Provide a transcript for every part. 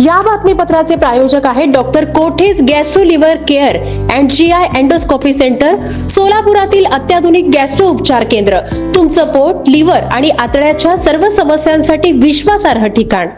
या बातमीपत्राचे प्रायोजक आहेत doctor कोठेज gastro liver care and G I endoscopy centre सोलापुरातील अत्याधुनिक गॅस्ट्रो उपचार केंद्र. तुमचं पोट लिव्हर आणि आतड्याच्या सर्व समस्यांसाठी विश्वासार्ह ठिकाण.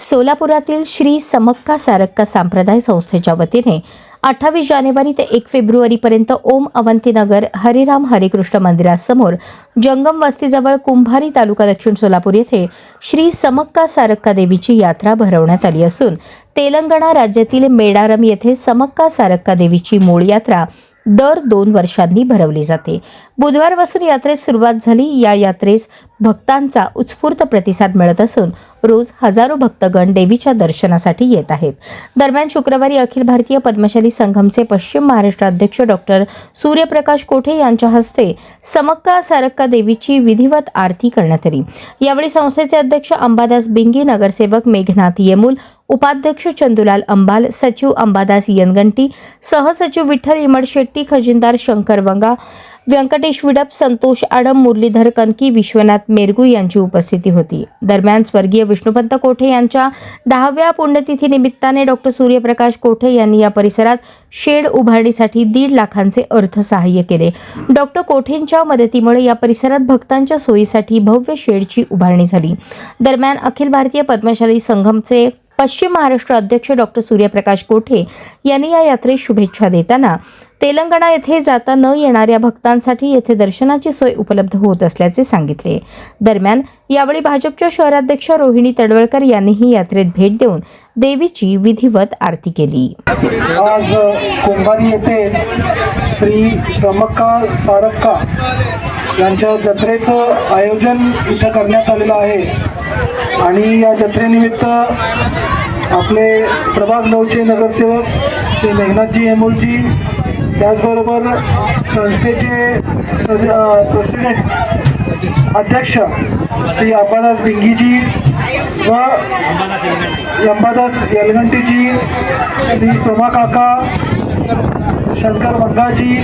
सोलापुरातील श्री समक्का सारक्का संप्रदाय संस्थेच्या वतीने अठ्ठावीस जानेवारी ते एक फेब्रुवारीपर्यंत ओम अवंतीनगर हरिराम हरिकृष्ण मंदिरासमोर जंगम वस्तीजवळ कुंभारी तालुका दक्षिण सोलापूर येथे श्री समक्का सारक्का देवीची यात्रा भरवण्यात आली असून तेलंगणा राज्यातील मेडारम येथे समक्का सारक्का देवीची मूळ यात्रा दर दोन वर्षांनी भरवली जाते. बुधवारपासून यात्रेस सुरुवात झाली. या यात्रेस भक्तांचा उत्स्फूर्त प्रतिसाद मिळत असून रोज हजारो भक्तगण देवीच्या दर्शनासाठी येत आहेत. दरम्यान शुक्रवारी अखिल भारतीय पद्मशाली संघमचे पश्चिम महाराष्ट्र अध्यक्ष डॉक्टर सूर्यप्रकाश कोठे यांच्या हस्ते समक्का सारक्का देवीची विधिवत आरती करण्यात आली. यावेळी संस्थेचे अध्यक्ष अंबादास बिंगी नगरसेवक मेघनाथ येमूल उपाध्यक्ष चंदुलाल अंबाल सचिव अंबादास यनगंटी सहसचिव विठ्ठल इमड शेट्टी खजिनदार शंकर वंगा व्यंकटेश विडप संतोष आडम मुरलीधर कनकी विश्वनाथ मेरगू यांची उपस्थिती होती. दरम्यान स्वर्गीय विष्णुपंत कोठे यांच्या दहाव्या पुण्यतिथी निमित्ताने डॉक्टर सूर्यप्रकाश कोठे यांनी या परिसरात शेड उभारणीसाठी दीड लाखांचे अर्थसहाय्य केले. डॉक्टर कोठेंच्या मदतीमुळे या परिसरात भक्तांच्या सोयीसाठी भव्य शेडची उभारणी झाली. दरम्यान अखिल भारतीय पद्मशाली संघमचे पश्चिम महाराष्ट्र अध्यक्ष डॉक्टर सूर्यप्रकाश कोठे यांनी या यात्रेस शुभेच्छा देताना तेलंगणा येथे जाता न येणाऱ्या भक्तांसाठी येथे दर्शनाची सोय उपलब्ध होत असल्याचे सांगितले. दरम्यान यावेळी भाजपच्या शहराध्यक्ष रोहिणी तडवळकर यांनीही यात्रेत भेट देऊन देवीची विधिवत आरती केली. आज कुंभारी येथे श्री समक्का सारक्का यांच्या जत्रेचं आयोजन इथं करण्यात आलेलं आहे. आणि या जत्रेनिमित्त आपले प्रभाग नऊचे नगरसेवक श्री मेघनाथजी हेमूलजी त्याचबरोबर संस्थेचे प्रेसिडेंट अध्यक्ष श्री अंबादास बिंगीजी व अंबादास यलगंटीजी श्री सोमा काका शंकर मंगाजी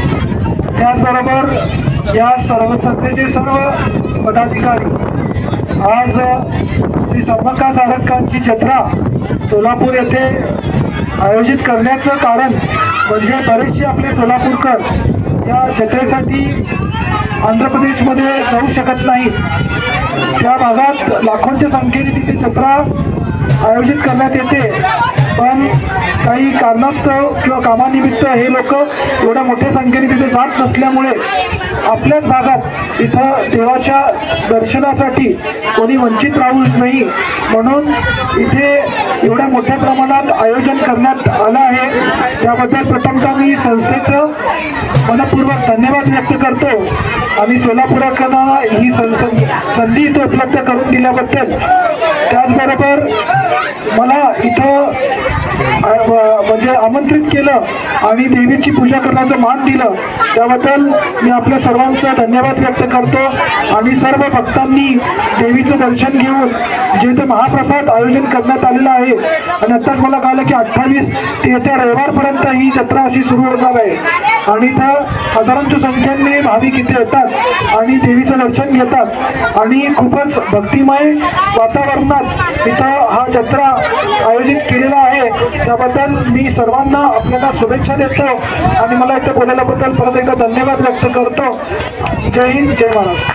त्याचबरोबर या सर्व संस्थेचे सर्व पदाधिकारी. आज श्री समक्का सारक्कांची जत्रा सोलापूर येथे आयोजित करण्याचं कारण म्हणजे बरेचसे आपले सोलापूरकर या जत्रेसाठी आंध्र प्रदेशमध्ये जाऊ शकत नाहीत. त्या भागात लाखोंच्या संख्येने तिथे जत्रा आयोजित करण्यात येते. पण काही कारणास्तव किंवा कामानिमित्त हे लोक एवढ्या मोठ्या संख्येने तिथे जात नसल्यामुळे आपल्याच भागात इथं देवाच्या दर्शनासाठी कोणी वंचित राहू नाही. म्हणून इथे एवढ्या मोठ्या प्रमाणात आयोजन करण्यात आलं आहे. त्याबद्दल प्रथमतः मी संस्थेचं मनपूर्वक धन्यवाद व्यक्त करतो. आणि सोलापुराकरांना ही संस्था संधी इथं उपलब्ध करून दिल्याबद्दल. त्याचबरोबर मला इथं म्हणजे आमंत्रित केलं आणि देवीची पूजा करण्याचं मान दिलं. त्याबद्दल मी आपल्या सर्वांचा धन्यवाद व्यक्त करतो आणि सर्व भक्तांनी देवीचं दर्शन घेऊन जे ते महाप्रसाद आयोजन करण्यात आलेलं आहे. आणि आत्ताच मला कळलं की अठ्ठावीस ते येत्या रविवारपर्यंत ही जत्रा अशी सुरू होणार आहे. आणि इथं हजारांच्या संख्येने भाविक इथे येतात आणि देवीचं दर्शन घेतात. आणि खूपच भक्तिमय वातावरणात इथं हा जत्रा आयोजित केलेला आहे. त्याबद्दल मी सर्वांना आपल्याला शुभेच्छा देतो आणि मला इथं बोलायल्याबद्दल परत एकदा धन्यवाद व्यक्त करतो. जय हिंद जय महाराष्ट्र.